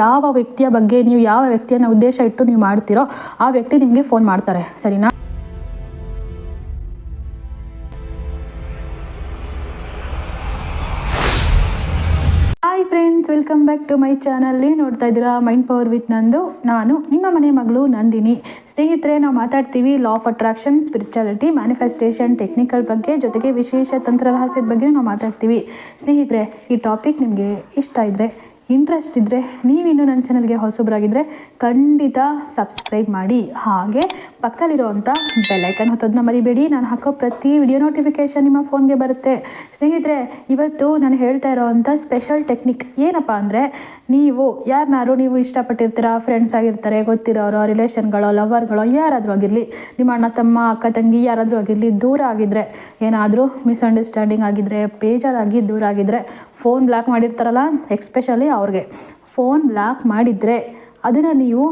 ಯಾವ ವ್ಯಕ್ತಿಯ ಬಗ್ಗೆ ನೀವು ಯಾವ ವ್ಯಕ್ತಿಯನ್ನು ಉದ್ದೇಶ ಇಟ್ಟು ನೀವು ಮಾಡ್ತೀರೋ ಆ ವ್ಯಕ್ತಿ ನಿಮಗೆ ಫೋನ್ ಮಾಡ್ತಾರೆ. ಸರಿನಾ? Hi friends welcome back to my ಚಾನಲ್ಲಿ ನೋಡ್ತಾ ಇದ್ದೀರಾ ಮೈಂಡ್ ಪವರ್ ವಿತ್ ನಂದು. ನಾನು ನಿಮ್ಮ ಮನೆ ಮಗಳು ನಂದಿನಿ. ಸ್ನೇಹಿತರೆ, ನಾವು ಮಾತಾಡ್ತೀವಿ law of attraction spirituality manifestation technical ಬಗ್ಗೆ ಜೊತೆಗೆ ವಿಶೇಷ ತಂತ್ರ ರಹಸ್ಯದ ಬಗ್ಗೆ ನಾವು ಮಾತಾಡ್ತೀವಿ. ಸ್ನೇಹಿತರೆ, ಈ ಟಾಪಿಕ್ ನಿಮಗೆ ಇಷ್ಟ ಇದ್ದರೆ ಇಂಟ್ರೆಸ್ಟ್ ಇದ್ದರೆ ನೀವಿನ್ನೂ ನನ್ನ ಚಾನಲ್ಗೆ ಹೊಸಬರಾಗಿದ್ದರೆ ಖಂಡಿತ ಸಬ್ಸ್ಕ್ರೈಬ್ ಮಾಡಿ. ಹಾಗೆ ಪಕ್ಕದಲ್ಲಿರುವಂಥ ಬೆಲ್ಲೈಕನ್ ಹೊತ್ತೋದನ್ನ ಮರಿಬೇಡಿ. ನಾನು ಹಾಕೋ ಪ್ರತಿ ವಿಡಿಯೋ ನೋಟಿಫಿಕೇಷನ್ ನಿಮ್ಮ ಫೋನ್ಗೆ ಬರುತ್ತೆ. ಸ್ನೇಹಿತರೆ, ಇವತ್ತು ನಾನು ಹೇಳ್ತಾ ಇರೋವಂಥ ಸ್ಪೆಷಲ್ ಟೆಕ್ನಿಕ್ ಏನಪ್ಪ ಅಂದರೆ, ನೀವು ಯಾರನ್ನಾರು ನೀವು ಇಷ್ಟಪಟ್ಟಿರ್ತೀರಾ ಫ್ರೆಂಡ್ಸ್ ಆಗಿರ್ತಾರೆ, ಗೊತ್ತಿರೋರು ರಿಲೇಷನ್ಗಳೋ ಲವರ್ಗಳೋ ಯಾರಾದರೂ ಆಗಿರಲಿ, ನಿಮ್ಮ ಅಣ್ಣ, ತಮ್ಮ, ಅಕ್ಕ, ತಂಗಿ ಯಾರಾದರೂ ಆಗಿರಲಿ, ದೂರ ಆಗಿದ್ದರೆ ಏನಾದರೂ ಮಿಸ್ಅಂಡರ್ಸ್ಟ್ಯಾಂಡಿಂಗ್ ಆಗಿದ್ದರೆ ಬೇಜಾರಾಗಿ ದೂರ ಆಗಿದ್ದರೆ ಫೋನ್ ಬ್ಲಾಕ್ ಮಾಡಿರ್ತಾರಲ್ಲ ಎಕ್ಸ್ಪೆಷಲಿ ಅವ್ರಿಗೆ. ಫೋನ್ ಬ್ಲಾಕ್ ಮಾಡಿದರೆ, ಅದನ್ನು ನೀವು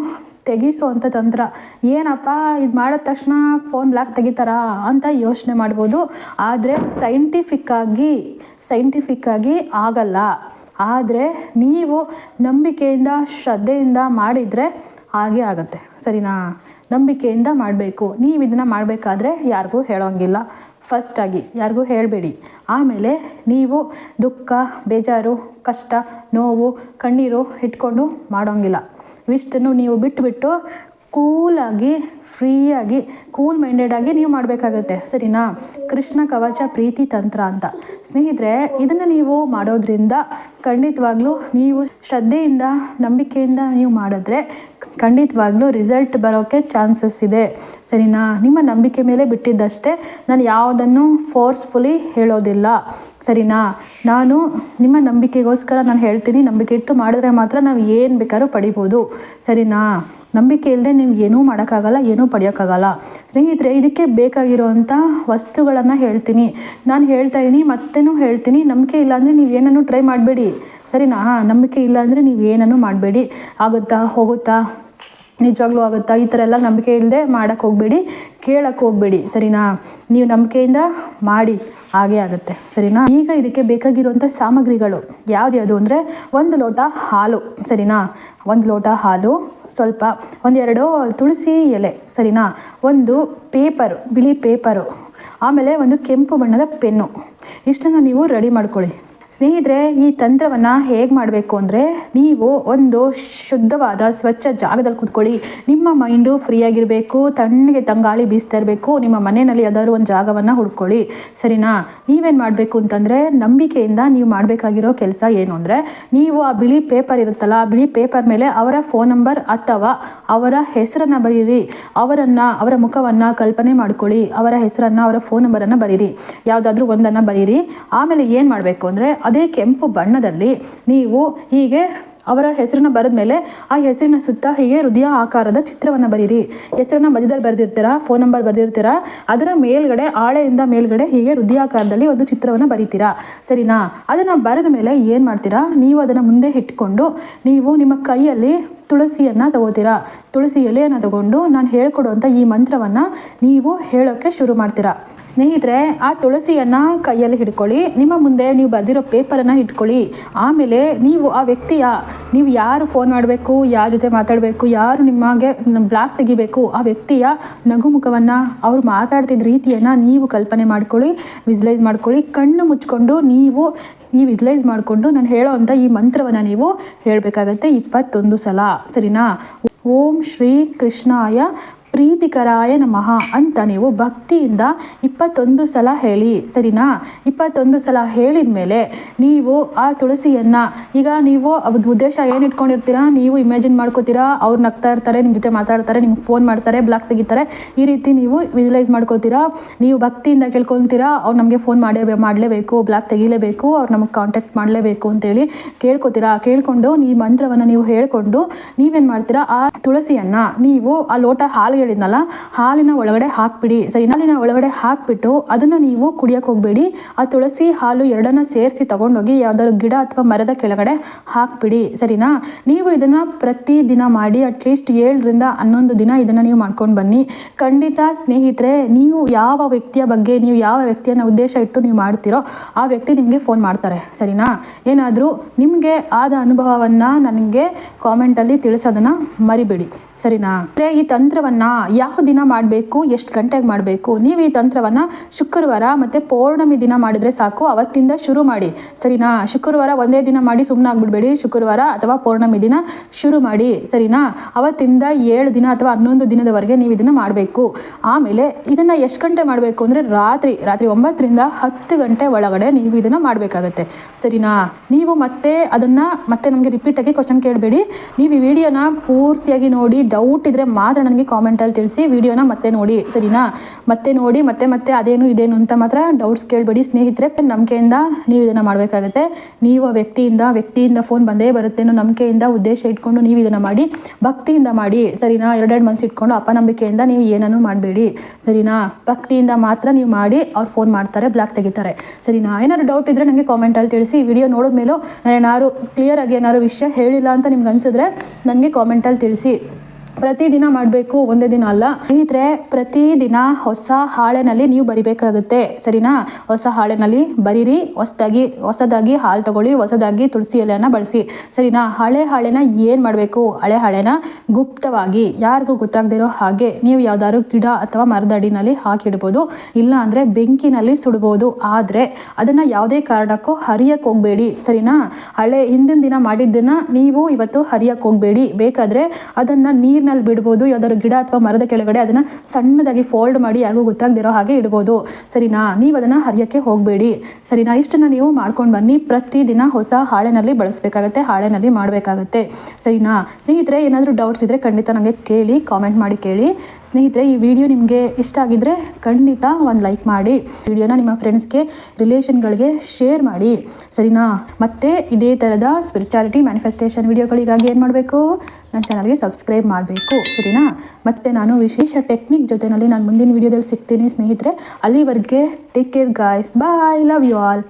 ತೆಗಿಸುವಂಥ ತಂತ್ರ. ಏನಪ್ಪ, ಇದು ಮಾಡಿದ ತಕ್ಷಣ ಫೋನ್ ಲಾಕ್ ತೆಗಿತಾರಾ ಅಂತ ಯೋಚನೆ ಮಾಡ್ಬೋದು. ಆದರೆ ಸೈಂಟಿಫಿಕ್ಕಾಗಿ ಸೈಂಟಿಫಿಕ್ಕಾಗಿ ಆಗಲ್ಲ. ಆದರೆ ನೀವು ನಂಬಿಕೆಯಿಂದ, ಶ್ರದ್ಧೆಯಿಂದ ಮಾಡಿದರೆ ಹಾಗೆ ಆಗುತ್ತೆ. ಸರಿನಾ? ನಂಬಿಕೆಯಿಂದ ಮಾಡಬೇಕು. ನೀವು ಇದನ್ನು ಮಾಡಬೇಕಾದ್ರೆ ಯಾರಿಗೂ ಹೇಳೋಂಗಿಲ್ಲ. ಫಸ್ಟಾಗಿ ಯಾರಿಗೂ ಹೇಳಬೇಡಿ. ಆಮೇಲೆ ನೀವು ದುಃಖ, ಬೇಜಾರು, ಕಷ್ಟ, ನೋವು, ಕಣ್ಣೀರು ಇಟ್ಕೊಂಡು ಮಾಡೋಂಗಿಲ್ಲ. ಇಷ್ಟನ್ನು ನೀವು ಬಿಟ್ಟುಬಿಟ್ಟು ಕೂಲಾಗಿ ಫ್ರೀಯಾಗಿ ಕೂಲ್ ಮೈಂಡೆಡಾಗಿ ನೀವು ಮಾಡಬೇಕಾಗತ್ತೆ. ಸರಿನಾ? ಕೃಷ್ಣ ಕವಚ ಪ್ರೀತಿ ತಂತ್ರ ಅಂತ. ಸ್ನೇಹಿತರೆ, ಇದನ್ನು ನೀವು ಮಾಡೋದ್ರಿಂದ ಖಂಡಿತವಾಗ್ಲೂ ನೀವು ಶ್ರದ್ಧೆಯಿಂದ, ನಂಬಿಕೆಯಿಂದ ನೀವು ಮಾಡಿದ್ರೆ ಖಂಡಿತವಾಗ್ಲೂ ರಿಸಲ್ಟ್ ಬರೋಕ್ಕೆ ಚಾನ್ಸಸ್ ಇದೆ. ಸರಿನಾ ನಿಮ್ಮ ನಂಬಿಕೆ ಮೇಲೆ ಬಿಟ್ಟಿದ್ದಷ್ಟೇ ನಾನು ಯಾವುದನ್ನು ಫೋರ್ಸ್ಫುಲಿ ಹೇಳೋದಿಲ್ಲ. ಸರಿನಾ ನಾನು ನಿಮ್ಮ ನಂಬಿಕೆಗೋಸ್ಕರ ನಾನು ಹೇಳ್ತೀನಿ, ನಂಬಿಕೆ ಇಟ್ಟು ಮಾಡಿದ್ರೆ ಮಾತ್ರ ನಾವು ಏನು ಬೇಕಾದ್ರೂ ಪಡಿಬೋದು. ಸರಿನಾ ನಂಬಿಕೆ ಇಲ್ಲದೆ ನೀವು ಏನೂ ಮಾಡೋಕ್ಕಾಗಲ್ಲ, ಏನೂ ಪಡೆಯೋಕ್ಕಾಗಲ್ಲ. ಸ್ನೇಹಿತರೆ, ಇದಕ್ಕೆ ಬೇಕಾಗಿರುವಂಥ ವಸ್ತುಗಳನ್ನು ಹೇಳ್ತೀನಿ. ನಾನು ಹೇಳ್ತಾ ಇದ್ದೀನಿ ಮತ್ತೇನೂ ಹೇಳ್ತೀನಿ. ನಂಬಿಕೆ ಇಲ್ಲ ಅಂದರೆ ನೀವು ಏನನ್ನು ಟ್ರೈ ಮಾಡಬೇಡಿ. ಸರಿನಾ ನಂಬಿಕೆ ಇಲ್ಲ ಅಂದರೆ ನೀವು ಏನನ್ನು ಮಾಡಬೇಡಿ. ಆಗುತ್ತಾ ಹೋಗುತ್ತಾ? ನಿಜವಾಗ್ಲೂ ಆಗುತ್ತಾ? ಈ ಥರ ಎಲ್ಲ ನಂಬಿಕೆ ಇಲ್ಲದೆ ಮಾಡೋಕ್ಕೆ ಹೋಗಬೇಡಿ. ಕೇಳೋಕ್ಕೆ ಹೋಗಬೇಡಿ. ಸರಿನಾ? ನೀವು ನಂಬಿಕೆಯಿಂದ ಮಾಡಿ, ಹಾಗೇ ಆಗುತ್ತೆ. ಸರಿನಾ? ಈಗ ಇದಕ್ಕೆ ಬೇಕಾಗಿರುವಂಥ ಸಾಮಗ್ರಿಗಳು ಯಾವ್ದ್ಯಾವುದು ಅಂದರೆ ಒಂದು ಲೋಟ ಹಾಲು. ಸರಿನಾ? ಒಂದು ಲೋಟ ಹಾಲು, ಸ್ವಲ್ಪ, ಒಂದೆರಡು ತುಳಸಿ ಎಲೆ. ಸರಿನಾ? ಒಂದು ಪೇಪರು, ಬಿಳಿ ಪೇಪರು. ಆಮೇಲೆ ಒಂದು ಕೆಂಪು ಬಣ್ಣದ ಪೆನ್ನು. ಇಷ್ಟನ್ನು ನೀವು ರೆಡಿ ಮಾಡ್ಕೊಳ್ಳಿ. ಸ್ನೇಹಿತರೆ, ಈ ತಂತ್ರವನ್ನು ಹೇಗೆ ಮಾಡಬೇಕು ಅಂದರೆ, ನೀವು ಒಂದು ಶುದ್ಧವಾದ, ಸ್ವಚ್ಛ ಜಾಗದಲ್ಲಿ ಕೂತ್ಕೊಳ್ಳಿ. ನಿಮ್ಮ ಮೈಂಡು ಫ್ರೀಯಾಗಿರಬೇಕು ತಣ್ಣಗೆ ತಂಗಾಳಿ ಬೀಸ್ತಾ ಇರಬೇಕು, ನಿಮ್ಮ ಮನೆಯಲ್ಲಿ ಯಾವ್ದಾದ್ರು ಒಂದು ಜಾಗವನ್ನು ಹುಡ್ಕೊಳ್ಳಿ. ಸರಿನಾ? ನೀವೇನು ಮಾಡಬೇಕು ಅಂತಂದರೆ, ನಂಬಿಕೆಯಿಂದ ನೀವು ಮಾಡಬೇಕಾಗಿರೋ ಕೆಲಸ ಏನು ಅಂದರೆ, ನೀವು ಆ ಬಿಳಿ ಪೇಪರ್ ಇರುತ್ತಲ್ಲ, ಆ ಬಿಳಿ ಪೇಪರ್ ಮೇಲೆ ಅವರ ಫೋನ್ ನಂಬರ್ ಅಥವಾ ಅವರ ಹೆಸರನ್ನು ಬರೀರಿ. ಅವರನ್ನು, ಅವರ ಮುಖವನ್ನು ಕಲ್ಪನೆ ಮಾಡ್ಕೊಳ್ಳಿ. ಅವರ ಹೆಸರನ್ನು, ಅವರ ಫೋನ್ ನಂಬರನ್ನು ಬರೀರಿ. ಯಾವುದಾದ್ರೂ ಒಂದನ್ನು ಬರೀರಿ. ಆಮೇಲೆ ಏನು ಮಾಡಬೇಕು ಅಂದರೆ ಅದೇ ಕೆಂಪು ಬಣ್ಣದಲ್ಲಿ ನೀವು ಹೀಗೆ ಅವರ ಹೆಸರನ್ನ ಬರೆದ ಮೇಲೆ ಆ ಹೆಸರಿನ ಸುತ್ತ ಹೀಗೆ ಹೃದಯ ಆಕಾರದ ಚಿತ್ರವನ್ನು ಬರೀರಿ. ಹೆಸರನ್ನ ಮಧ್ಯದಲ್ಲಿ ಬರೆದಿರ್ತೀರಾ? Phone number ಬರೆದಿರ್ತೀರಾ? ಅದರ ಮೇಲ್ಗಡೆ, ಆಳೆಯಿಂದ ಮೇಲ್ಗಡೆ ಹೀಗೆ ಹೃದಯಾಕಾರದಲ್ಲಿ ಒಂದು ಚಿತ್ರವನ್ನು ಬರೀತೀರಾ? ಸರಿನಾ? ಅದನ್ನು ಬರೆದ ಮೇಲೆ ಏನು ಮಾಡ್ತೀರಾ? ನೀವು ಅದನ್ನು ಮುಂದೆ ಇಟ್ಕೊಂಡು ನೀವು ನಿಮ್ಮ ಕೈಯಲ್ಲಿ ತುಳಸಿಯನ್ನು ತಗೋತೀರಾ? ತುಳಸಿ ಎಲೆಯನ್ನು ತಗೊಂಡು ನಾನು ಹೇಳ್ಕೊಡುವಂಥ ಈ ಮಂತ್ರವನ್ನು ನೀವು ಹೇಳೋಕ್ಕೆ ಶುರು ಮಾಡ್ತೀರಾ? ಸ್ನೇಹಿತರೆ, ಆ ತುಳಸಿಯನ್ನು ಕೈಯಲ್ಲಿ ಹಿಡ್ಕೊಳ್ಳಿ. ನಿಮ್ಮ ಮುಂದೆ ನೀವು ಬರೆದಿರೋ ಪೇಪರನ್ನು ಇಟ್ಕೊಳ್ಳಿ. ಆಮೇಲೆ ನೀವು ಆ ವ್ಯಕ್ತಿಯ, ನೀವು ಯಾರು ಫೋನ್ ಮಾಡಬೇಕು, ಯಾರ ಜೊತೆ ಮಾತಾಡಬೇಕು, ಯಾರು ನಿಮಗೆ ಬ್ಲಾಕ್ ತೆಗಿಬೇಕು, ಆ ವ್ಯಕ್ತಿಯ ನಗುಮುಖವನ್ನು ಅವ್ರು ಮಾತಾಡ್ತಿದ್ದ ರೀತಿಯನ್ನು ನೀವು ಕಲ್ಪನೆ ಮಾಡ್ಕೊಳ್ಳಿ ವಿಜುಲೈಸ್ ಮಾಡ್ಕೊಳ್ಳಿ. ಕಣ್ಣು ಮುಚ್ಕೊಂಡು ನೀವು ನೀವು ವಿಜುಲೈಸ್ ಮಾಡಿಕೊಂಡು ನಾನು ಹೇಳೋ ಅಂಥ ಈ ಮಂತ್ರವನ್ನು ನೀವು ಹೇಳಬೇಕಾಗತ್ತೆ ಇಪ್ಪತ್ತೊಂದು ಸಲ. ಸರಿನಾ? ಓಂ ಶ್ರೀ ಕೃಷ್ಣಾಯ ಪ್ರೀತಿಕರಾಯ ನಮಃ ಅಂತ ನೀವು ಭಕ್ತಿಯಿಂದ ಇಪ್ಪತ್ತೊಂದು ಸಲ ಹೇಳಿ, ಸರಿನಾ? ಇಪ್ಪತ್ತೊಂದು ಸಲ ಹೇಳಿದ ಮೇಲೆ ನೀವು ಆ ತುಳಸಿಯನ್ನು, ಈಗ ನೀವು ಅವ್ರದ್ದು ಉದ್ದೇಶ ಏನು ಇಟ್ಕೊಂಡಿರ್ತೀರಾ? ನೀವು ಇಮ್ಯಾಜಿನ್ ಮಾಡ್ಕೋತೀರಾ? ಅವ್ರು ನಗ್ತಾ ಇರ್ತಾರೆ ನಿಮ್ಮ ಜೊತೆ ಮಾತಾಡ್ತಾರೆ, ನಿಮ್ಗೆ ಫೋನ್ ಮಾಡ್ತಾರೆ ಬ್ಲಾಕ್ ತೆಗಿತಾರೆ. ಈ ರೀತಿ ನೀವು ವಿಜುಲೈಸ್ ಮಾಡ್ಕೋತೀರಾ? ನೀವು ಭಕ್ತಿಯಿಂದ ಕೇಳ್ಕೊತೀರಾ? ಅವ್ರು ನಮಗೆ ಫೋನ್ ಮಾಡೇ ಮಾಡಲೇಬೇಕು ಬ್ಲಾಕ್ ತೆಗಿಲೇಬೇಕು, ಅವ್ರು ನಮಗೆ ಕಾಂಟ್ಯಾಕ್ಟ್ ಮಾಡಲೇಬೇಕು ಅಂತೇಳಿ ಕೇಳ್ಕೊತೀರಾ? ಕೇಳ್ಕೊಂಡು ಈ ಮಂತ್ರವನ್ನು ನೀವು ಹೇಳ್ಕೊಂಡು ನೀವೇನು ಮಾಡ್ತೀರಾ? ಆ ತುಳಸಿಯನ್ನು ನೀವು ಆ ಲೋಟ ಹಾಲು ಹೇಳಿದ್ನಲ್ಲ, ಹಾಲಿನ ಒಳಗಡೆ ಹಾಕ್ಬಿಡಿ. ಸರಿ, ಹಾಲಿನ ಒಳಗಡೆ ಹಾಕ್ಬಿಟ್ಟು ಅದನ್ನು ನೀವು ಕುಡಿಯೋಕೆ ಹೋಗಬೇಡಿ. ಆ ತುಳಸಿ ಹಾಲು ಎರಡನ್ನ ಸೇರಿಸಿ ತಗೊಂಡೋಗಿ ಯಾವ್ದಾದ್ರು ಗಿಡ ಅಥವಾ ಮರದ ಕೆಳಗಡೆ ಹಾಕ್ಬಿಡಿ. ಸರಿನಾ? ನೀವು ಇದನ್ನು ಪ್ರತಿ ದಿನ ಮಾಡಿ ಅಟ್ಲೀಸ್ಟ್ ಏಳರಿಂದ ಹನ್ನೊಂದು ದಿನ ಇದನ್ನು ನೀವು ಮಾಡ್ಕೊಂಡು ಬನ್ನಿ. ಖಂಡಿತ ಸ್ನೇಹಿತರೆ, ನೀವು ಯಾವ ವ್ಯಕ್ತಿಯ ಬಗ್ಗೆ, ನೀವು ಯಾವ ವ್ಯಕ್ತಿಯನ್ನು ಉದ್ದೇಶ ಇಟ್ಟು ನೀವು ಮಾಡ್ತೀರೋ, ಆ ವ್ಯಕ್ತಿ ನಿಮಗೆ ಫೋನ್ ಮಾಡ್ತಾರೆ. ಸರಿನಾ? ಏನಾದರೂ ನಿಮಗೆ ಆದ ಅನುಭವವನ್ನು ನನಗೆ ಕಾಮೆಂಟಲ್ಲಿ ತಿಳಿಸೋದನ್ನು ಮರಿಬೇಡಿ. ಸರಿನಾ? ಈ ತಂತ್ರವನ್ನ ಯಾವ ದಿನ ಮಾಡಬೇಕು, ಎಷ್ಟು ಗಂಟೆಗೆ ಮಾಡಬೇಕು? ನೀವು ಈ ತಂತ್ರವನ್ನ ಶುಕ್ರವಾರ ಮತ್ತೆ ಪೌರ್ಣಮಿ ದಿನ ಮಾಡಿದ್ರೆ ಸಾಕು, ಅವತ್ತಿಂದ ಶುರು ಮಾಡಿ. ಸರಿನಾ? ಶುಕ್ರವಾರ ಒಂದೇ ದಿನ ಮಾಡಿ ಸುಮ್ಮನೆ ಆಗ್ಬಿಡ್ಬೇಡಿ ಶುಕ್ರವಾರ ಅಥವಾ ಪೌರ್ಣಮಿ ದಿನ ಶುರು ಮಾಡಿ. ಸರಿನಾ? ಅವತ್ತಿಂದ ಏಳು ದಿನ ಅಥವಾ ಹನ್ನೊಂದು ದಿನದವರೆಗೆ ನೀವು ಇದನ್ನ ಮಾಡಬೇಕು. ಆಮೇಲೆ ಇದನ್ನ ಎಷ್ಟು ಗಂಟೆ ಮಾಡಬೇಕು ಅಂದ್ರೆ ರಾತ್ರಿ ರಾತ್ರಿ ಒಂಬತ್ತರಿಂದ ಹತ್ತು ಗಂಟೆ ಒಳಗಡೆ ನೀವು ಇದನ್ನ ಮಾಡಬೇಕಾಗತ್ತೆ. ಸರಿನಾ? ನೀವು ಮತ್ತೆ ಅದನ್ನ, ಮತ್ತೆ ನಮಗೆ ಆಗಿ ಕ್ವಶನ್ ಕೇಳಬೇಡಿ. ನೀವು ಈ ವಿಡಿಯೋನ ಪೂರ್ತಿಯಾಗಿ ನೋಡಿ ಡೌಟ್ ಇದ್ರೆ ಮಾತ್ರ ನನಗೆ ಕಾಮೆಂಟಲ್ಲಿ ತಿಳಿಸಿ ವಿಡಿಯೋನ ಮತ್ತೆ ನೋಡಿ, ಸರಿನಾ? ಮತ್ತೆ ನೋಡಿ, ಮತ್ತೆ ಮತ್ತೆ ಅದೇನು, ಇದೇನು ಅಂತ ಮಾತ್ರ ಡೌಟ್ಸ್ ಕೇಳಬೇಡಿ. ಸ್ನೇಹಿತರೆ, ನಂಬಿಕೆಯಿಂದ ನೀವು ಇದನ್ನು ಮಾಡಬೇಕಾಗತ್ತೆ. ನೀವು ವ್ಯಕ್ತಿಯಿಂದ ವ್ಯಕ್ತಿಯಿಂದ ಫೋನ್ ಬಂದೇ ಬರುತ್ತೆ ಅನ್ನೋ ನಂಬಿಕೆಯಿಂದ, ಉದ್ದೇಶ ಇಟ್ಕೊಂಡು ನೀವು ಇದನ್ನು ಮಾಡಿ, ಭಕ್ತಿಯಿಂದ ಮಾಡಿ, ಸರಿನಾ? ಎರಡೆರಡು ಮನ್ಸು ಇಟ್ಕೊಂಡು ಅಪನಂಬಿಕೆಯಿಂದ ನೀವು ಏನನ್ನು ಮಾಡಬೇಡಿ. ಸರಿನಾ? ಭಕ್ತಿಯಿಂದ ಮಾತ್ರ ನೀವು ಮಾಡಿ ಅವ್ರು ಫೋನ್ ಮಾಡ್ತಾರೆ ಬ್ಲಾಕ್ ತೆಗಿತಾರೆ. ಸರಿನಾ? ಏನಾದ್ರು ಡೌಟ್ ಇದ್ದರೆ ನನಗೆ ಕಾಮೆಂಟಲ್ಲಿ ತಿಳಿಸಿ ವಿಡಿಯೋ ನೋಡಿದ ಮೇಲೂ ನಾನು ಏನಾದ್ರು ಕ್ಲಿಯರ್ ಆಗಿ ಏನಾದ್ರು ವಿಷಯ ಹೇಳಿಲ್ಲ ಅಂತ ನಿಮ್ಗೆ ಅನಿಸಿದ್ರೆ, ನನಗೆ ಕಾಮೆಂಟಲ್ಲಿ ತಿಳಿಸಿ. ಪ್ರತಿದಿನ ಮಾಡಬೇಕು, ಒಂದೇ ದಿನ ಅಲ್ಲ. ಸ್ನೇಹಿತರೆ ಪ್ರತಿದಿನ ಹೊಸ ಹಾಳೆನಲ್ಲಿ ನೀವು ಬರಿಬೇಕಾಗುತ್ತೆ. ಸರಿನಾ? ಹೊಸ ಹಾಳೆನಲ್ಲಿ ಬರೀರಿ, ಹೊಸದಾಗಿ ಹೊಸದಾಗಿ ಹಾಲು ತಗೊಳ್ಳಿ, ಹೊಸದಾಗಿ ತುಳಸಿ ಎಲೆಯನ್ನು ಬಳಸಿ. ಸರಿನಾ? ಹಳೆ ಹಾಳೆನ ಏನು ಮಾಡಬೇಕು? ಹಳೆ ಹಾಳೆನ ಗುಪ್ತವಾಗಿ, ಯಾರಿಗೂ ಗೊತ್ತಾಗದಿರೋ ಹಾಗೆ ನೀವು ಯಾವ್ದಾದ್ರು ಗಿಡ ಅಥವಾ ಮರದಡಿನಲ್ಲಿ ಹಾಕಿಡ್ಬೋದು, ಇಲ್ಲ ಅಂದರೆ ಬೆಂಕಿನಲ್ಲಿ ಸುಡ್ಬೋದು. ಆದರೆ ಅದನ್ನು ಯಾವುದೇ ಕಾರಣಕ್ಕೂ ಹರಿಯಕ್ಕೆ ಹೋಗಬೇಡಿ. ಸರಿನಾ? ಹಳೆ ಹಿಂದಿನ ದಿನ ಮಾಡಿದ್ದನ್ನು ನೀವು ಇವತ್ತು ಹರಿಯಕ್ಕೆ ಹೋಗಬೇಡಿ. ಬೇಕಾದರೆ ಅದನ್ನು ನೀರಿನಲ್ಲಿ ಬಿಡ್ಬೋದು, ಯಾವ್ದಾದ್ರು ಗಿಡ ಅಥವಾ ಮರದ ಕೆಳಗಡೆ ಅದನ್ನು ಸಣ್ಣದಾಗಿ ಫೋಲ್ಡ್ ಮಾಡಿ ಯಾರಿಗೂ ಗೊತ್ತಾಗದಿರೋ ಹಾಗೆ ಇಡ್ಬೋದು. ಸರಿನಾ? ನೀವು ಅದನ್ನು ಹರಿಯೋಕ್ಕೆ ಹೋಗಬೇಡಿ. ಸರಿನಾ? ಇಷ್ಟನ್ನು ನೀವು ಮಾಡ್ಕೊಂಡು ಬನ್ನಿ. ಪ್ರತಿದಿನ ಹೊಸ ಹಾಳೆನಲ್ಲಿ ಬಳಸಬೇಕಾಗತ್ತೆ, ಹಾಳೆನಲ್ಲಿ ಮಾಡಬೇಕಾಗತ್ತೆ. ಸರಿನಾ? ಸ್ನೇಹಿತರೆ, ಏನಾದರೂ ಡೌಟ್ಸ್ ಇದ್ದರೆ ಖಂಡಿತ ನನಗೆ ಕೇಳಿ ಕಾಮೆಂಟ್ ಮಾಡಿ ಕೇಳಿ. ಸ್ನೇಹಿತರೆ, ಈ ವಿಡಿಯೋ ನಿಮಗೆ ಇಷ್ಟ ಆಗಿದ್ದರೆ ಖಂಡಿತ ಒಂದು ಲೈಕ್ ಮಾಡಿ. ವಿಡಿಯೋನ ನಿಮ್ಮ ಫ್ರೆಂಡ್ಸ್ಗೆ ರಿಲೇಷನ್ಗಳಿಗೆ ಶೇರ್ ಮಾಡಿ. ಸರಿನಾ? ಮತ್ತೆ ಇದೇ ಥರದ ಸ್ಪಿರಿಚುಯಾಲಿಟಿ ಮ್ಯಾನಿಫೆಸ್ಟೇಷನ್ ವಿಡಿಯೋಗಳಿಗಾಗಿ ಏನು ಮಾಡಬೇಕು? ನನ್ನ ಚಾನಲ್ಗೆ ಸಬ್ಸ್ಕ್ರೈಬ್ ಮಾಡಬೇಕು, ಸರಿನಾ? ಮತ್ತು ನಾನು ವಿಶೇಷ ಟೆಕ್ನಿಕ್ ಜೊತೆನಲ್ಲಿ ನಾನು ಮುಂದಿನ ವಿಡಿಯೋದಲ್ಲಿ ಸಿಗ್ತೀನಿ ಸ್ನೇಹಿತರೆ. ಅಲ್ಲಿವರೆಗೆ take care guys bye love you all